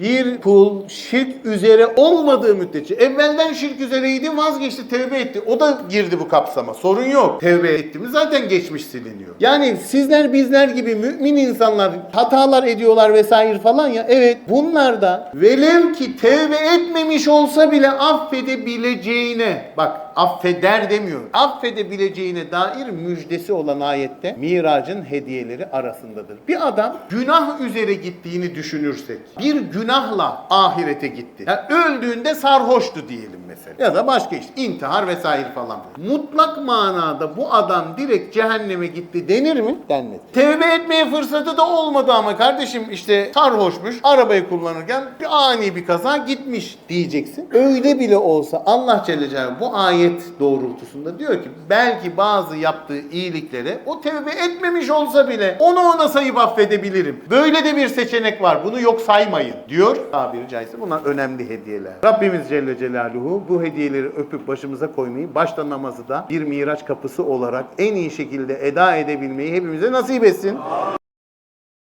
Bir kul şirk üzere olmadığı müddetçe evvelden şirk üzereydi vazgeçti tevbe etti. O da girdi bu kapsama. Sorun yok. Tevbe etti mi zaten geçmiş siliniyor. Yani sizler bizler gibi mümin insanlar hatalar ediyorlar vesaire falan ya. Evet bunlar da velev ki tevbe etmemiş olsa bile affedebileceğine bak affeder demiyor. Affedebileceğine dair müjdesi olan ayette miracın hediyeleri arasındadır. Bir adam günah üzere gittiğini düşünürsek bir günahla ahirete gitti. Yani öldüğünde sarhoştu diyelim mesela. Ya da başka işte intihar vesaire falan. Mutlak manada bu adam direkt cehenneme gitti denir mi? Denmez. Tevbe etmeye fırsatı da olmadı ama kardeşim işte sarhoşmuş arabayı kullanırken bir ani bir kaza gitmiş diyeceksin. Öyle bile olsa Allah Celle Celaluhu bu ayet doğrultusunda diyor ki belki bazı yaptığı iyiliklere o tevbe etmemiş olsa bile onu ona sayıp affedebilirim. Böyle de bir seçenek var. Bunu yok saymayın diyor. Tabiri caizse bunlar önemli hediyeler. Rabbimiz Celle Celaluhu bu hediyeleri öpüp başımıza koymayı başta namazı da bir miraç kapısı olarak en iyi şekilde eda edebilmeyi hepimize nasip etsin.